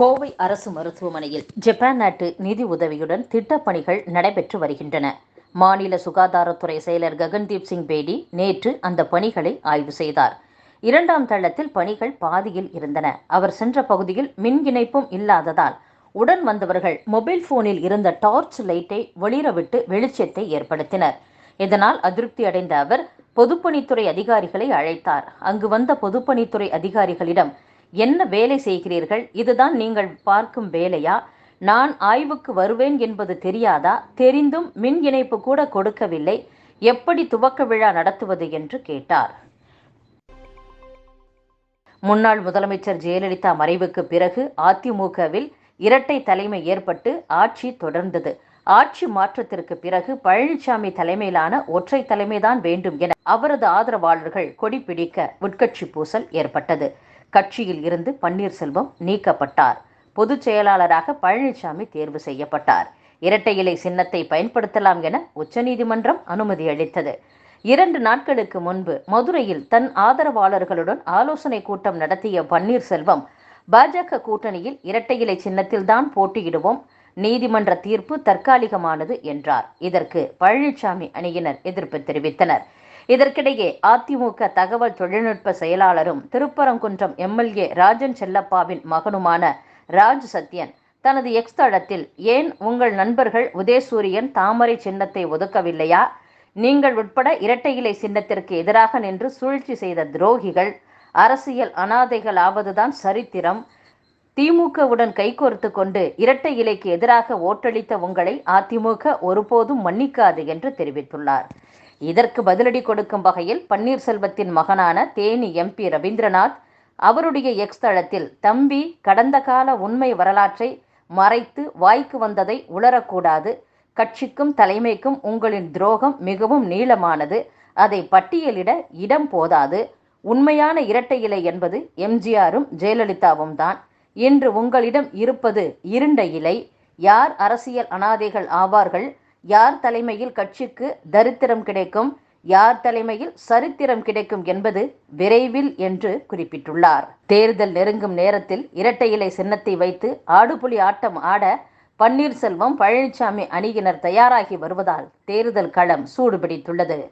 கோவை அரசு மருத்துவமனையில் ஜப்பான் நாட்டு நிதி உதவியுடன் திட்டப்பணிகள் நடைபெற்று வருகின்றன. மாநில சுகாதாரத்துறை செயலர் ககன்தீப் சிங் பேடி நேற்று அந்த பணிகளை ஆய்வு செய்தார். இரண்டாம் தளத்தில் பணிகள் பாதியில் இருந்தன. அவர் சென்ற பகுதியில் மின் இணைப்பும் இல்லாததால் உடன் வந்தவர்கள் மொபைல் போனில் இருந்த டார்ச் லைட்டை ஒளிரவிட்டு வெளிச்சத்தை ஏற்படுத்தினர். இதனால் அதிருப்தி அடைந்த அவர் பொதுப்பணித்துறை அதிகாரிகளை அழைத்தார். அங்கு வந்த பொதுப்பணித்துறை அதிகாரிகளிடம் என்ன வேலை செய்கிறீர்கள்? இதுதான் நீங்கள் பார்க்கும் வேலையா? நான் ஆய்வுக்கு வருவேன் என்பது தெரியாதா? தெரிந்தும் மின் இணைப்பு கூட கொடுக்கவில்லை. எப்படி துவக்க விழா நடத்துவது என்று கேட்டார். முன்னாள் முதலமைச்சர் ஜெயலலிதா மறைவுக்கு பிறகு அதிமுகவில் இரட்டை தலைமை ஏற்பட்டு ஆட்சி தொடர்ந்தது. ஆட்சி மாற்றத்திற்கு பிறகு பழனிசாமி தலைமையிலான ஒற்றை தலைமைதான் வேண்டும் என அவரது ஆதரவாளர்கள் கொடிபிடிக்க உட்கட்சி பூசல் ஏற்பட்டது. கட்சியில் இருந்து பன்னீர்செல்வம் நீக்கப்பட்டார். பொதுச் செயலாளராக பழனிசாமி தேர்வு செய்யப்பட்டார். இரட்டை இலை சின்னத்தை பயன்படுத்தலாம் என உச்சநீதிமன்றம் அனுமதி அளித்தது. இரண்டு நாட்களுக்கு முன்பு மதுரையில் தன் ஆதரவாளர்களுடன் ஆலோசனை கூட்டம் நடத்திய பன்னீர்செல்வம் பாஜக கூட்டணியில் இரட்டை இலை சின்னத்தில்தான் போட்டியிடுவோம் நீதிமன்ற தீர்ப்பு தற்காலிகமானது என்றார். இதற்கு பழனிசாமி அணியினர் எதிர்ப்பு தெரிவித்தனர். இதற்கிடையே அதிமுக தகவல் தொழில்நுட்ப செயலாளரும் திருப்பரங்குன்றம் எம்எல்ஏ ராஜன் செல்லப்பாவின் மகனுமான ராஜ் சத்யன் தனது எக்ஸ் தளத்தில் ஏன் உங்கள் நண்பர்கள் உதயசூரியன் தாமரை சின்னத்தை ஒதுக்கவில்லையா? நீங்கள் உட்பட இரட்டை இலை சின்னத்திற்கு எதிராக நின்று சூழ்ச்சி செய்த துரோகிகள் அரசியல் அனாதைகள் ஆவதுதான் சரித்திரம். திமுகவுடன் கைகோர்த்து கொண்டு இரட்டை இலைக்கு எதிராக ஓட்டளித்த உங்களை அதிமுக ஒருபோதும் மன்னிக்காது என்று தெரிவித்துள்ளார். இதற்கு பதிலடி கொடுக்கும் வகையில் பன்னீர்செல்வத்தின் மகனான தேனி எம்பி ரவீந்திரநாத் அவருடைய எக்ஸ் தளத்தில் தம்பி கடந்த கால உண்மை வரலாற்றை மறைத்து வாய்க்கு வந்ததை உளரக்கூடாது. கட்சிக்கும் தலைமைக்கும் உங்களின் துரோகம் மிகவும் நீளமானது. அதை பட்டியலிட இடம் போதாது. உண்மையான இரட்டை இலை என்பது எம்ஜிஆரும் ஜெயலலிதாவும் தான். இன்று உங்களிடம் இருப்பது இருண்ட இலை. யார் அரசியல் அனாதைகள் ஆவார்கள்? யார் தலைமையில் கட்சிக்கு தரித்திரம் கிடைக்கும் யார் தலைமையில் சரித்திரம் கிடைக்கும் என்பது விரைவில் என்று குறிப்பிட்டுள்ளார். தேர்தல் நெருங்கும் நேரத்தில் இரட்டை இலை சின்னத்தை வைத்து ஆடுபுலி ஆட்டம் ஆட பன்னீர்செல்வம் பழனிசாமி அணியினர் தயாராகி வருவதால் தேர்தல் களம் சூடுபிடித்துள்ளது.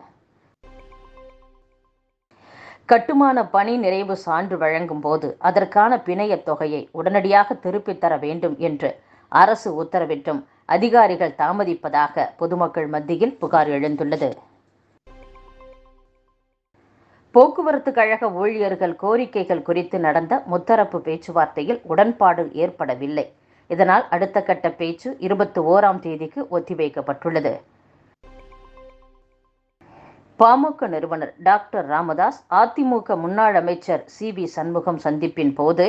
கட்டுமான பணி நிறைவு சான்று வழங்கும் போது அதற்கான பிணையத் தொகையை உடனடியாக திருப்பித் தர வேண்டும் என்று அரசு உத்தரவிட்டும். அதிகாரிகள் தாமதிப்பதாக பொதுமக்கள் மத்தியில் புகார் எழுந்துள்ளது. போக்குவரத்து கழக ஊழியர்கள் கோரிக்கைகள் குறித்து நடந்த முத்தரப்பு பேச்சுவார்த்தையில் உடன்பாடு ஏற்படவில்லை. இதனால் அடுத்த கட்ட பேச்சு இருபத்தி ஓராம் தேதிக்கு ஒத்திவைக்கப்பட்டுள்ளது. பாமக நிறுவனர் டாக்டர் ராமதாஸ் அதிமுக முன்னாள் அமைச்சர் சி வி சண்முகம் சந்திப்பின் போது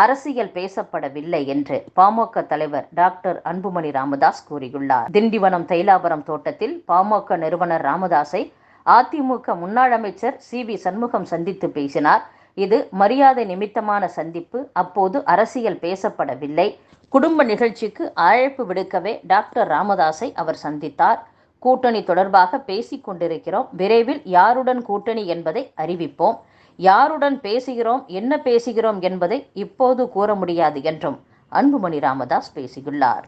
அரசியல் பேசப்படவில்லை என்று பாமக தலைவர் டாக்டர் அன்புமணி ராமதாஸ் கூறியுள்ளார். திண்டிவனம் தைலாபுரம் தோட்டத்தில் பாமக நிறுவனர் ராமதாஸை அதிமுக முன்னாள் அமைச்சர் சி. வி. சண்முகம் சந்தித்து பேசினார். இது மரியாதை நிமித்தமான சந்திப்பு. அப்போது அரசியல் பேசப்படவில்லை. குடும்ப நிகழ்ச்சிக்கு அழைப்பு விடுக்கவே டாக்டர் ராமதாஸை அவர் சந்தித்தார். கூட்டணி தொடர்பாக பேசிக் கொண்டிருக்கிறோம். விரைவில் யாருடன் கூட்டணி என்பதை அறிவிப்போம். யாருடன் பேசுகிறோம் என்ன பேசுகிறோம் என்பதை இப்போது கூற முடியாது என்றும் அன்புமணி ராமதாஸ் பேசியுள்ளார்.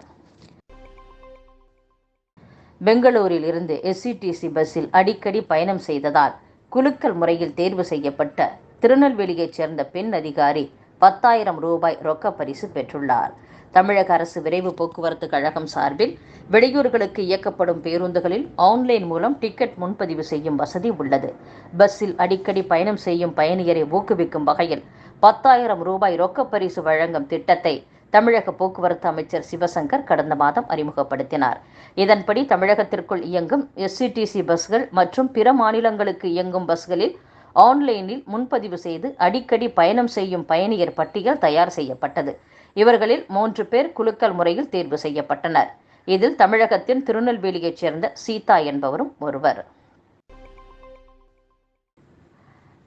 பெங்களூரில் இருந்து எஸ்சிடிசி பஸ்ஸில் அடிக்கடி பயணம் செய்ததால் குலுக்கல் முறையில் தேர்வு செய்யப்பட்ட திருநெல்வேலியைச் சேர்ந்த பெண் அதிகாரி பத்தாயிரம் ரூபாய் ரொக்க பரிசு பெற்றுள்ளார். தமிழக அரசு விரைவு போக்குவரத்து கழகம் சார்பில் வெளியூர்களுக்கு இயக்கப்படும் பேருந்துகளில் ஆன்லைன் மூலம் டிக்கெட் முன்பதிவு செய்யும் வசதி உள்ளது. பஸ்ஸில் அடிக்கடி பயணம் செய்யும் பயணியரை ஊக்குவிக்கும் வகையில் பத்தாயிரம் ரூபாய் ரொக்க பரிசு வழங்கும் திட்டத்தை தமிழக போக்குவரத்து அமைச்சர் சிவசங்கர் கடந்த மாதம் அறிமுகப்படுத்தினார். இதன்படி தமிழகத்திற்குள் இயங்கும் எஸ்சிடிசி பஸ்கள் மற்றும் பிற மாநிலங்களுக்கு இயங்கும் பஸ்களில் ஆன்லைனில் முன்பதிவு செய்து அடிக்கடி பயணம் செய்யும் பயணியர் பட்டியல் தயார் செய்யப்பட்டது. இவர்களில் மூன்று பேர் குலுக்கல் முறையில் தேர்வு செய்யப்பட்டனர். இதில் தமிழகத்தின் திருநெல்வேலியைச் சேர்ந்த சீதா என்பவரும் ஒருவர்.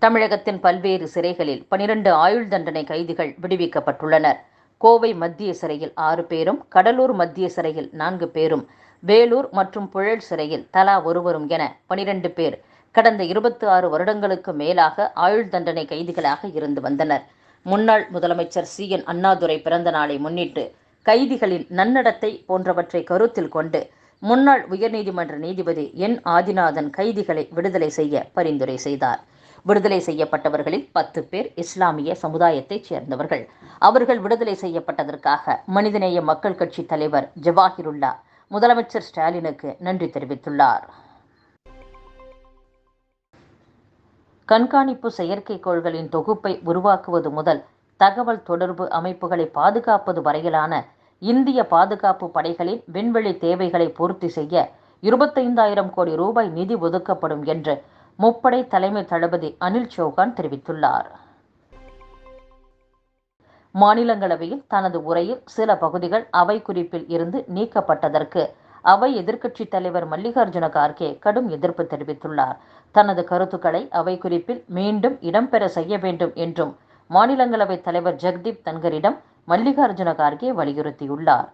தமிழகத்தின் பல்வேறு சிறைகளில் பனிரெண்டு ஆயுள் தண்டனை கைதிகள் விடுவிக்கப்பட்டுள்ளனர். கோவை மத்திய சிறையில் ஆறு பேரும் கடலூர் மத்திய சிறையில் நான்கு பேரும் வேலூர் மற்றும் புழல் சிறையில் தலா ஒருவரும் என பனிரெண்டு பேர் கடந்த இருபத்தி ஆறு வருடங்களுக்கு மேலாக ஆயுள் தண்டனை கைதிகளாக இருந்து வந்தனர். முன்னாள் முதலமைச்சர் சி. என். அண்ணாதுரை பிறந்த நாளை முன்னிட்டு கைதிகளின் நன்னடத்தை போன்றவற்றை கருத்தில் கொண்டு முன்னாள் உயர்நீதிமன்ற நீதிபதி என். ஆதிநாதன் கைதிகளை விடுதலை செய்ய பரிந்துரை செய்தார். விடுதலை செய்யப்பட்டவர்களில் பத்து பேர் இஸ்லாமிய சமுதாயத்தைச் சேர்ந்தவர்கள். அவர்கள் விடுதலை செய்யப்பட்டதற்காக மனிதநேய மக்கள் கட்சி தலைவர் ஜவாஹிருல்லா முதலமைச்சர் ஸ்டாலினுக்கு நன்றி தெரிவித்துள்ளார். கண்காணிப்பு செயற்கைக்கோள்களின் தொகுப்பை உருவாக்குவது முதல் தகவல் தொடர்பு அமைப்புகளை பாதுகாப்பது வரையிலான இந்திய பாதுகாப்பு படைகளின் விண்வெளி தேவைகளை பூர்த்தி செய்ய இருபத்தைந்தாயிரம் கோடி ரூபாய் நிதி ஒதுக்கப்படும் என்று முப்படை தலைமை தளபதி அனில் சௌகான் தெரிவித்துள்ளார். மாநிலங்களவையில் தனது உரையில் சில பகுதிகள் அவை குறிப்பில் இருந்து நீக்கப்பட்டதற்கு அவை எதிர்க்கட்சித் தலைவர் மல்லிகார்ஜுன கார்கே கடும் எதிர்ப்பு தெரிவித்துள்ளார். தனது கருத்துக்களை அவை குறிப்பில் மீண்டும் இடம்பெற செய்ய வேண்டும் என்றும் மாநிலங்களவை தலைவர் ஜெக்தீப் தன்கரிடம் மல்லிகார்ஜுன கார்கே வலியுறுத்தியுள்ளார்.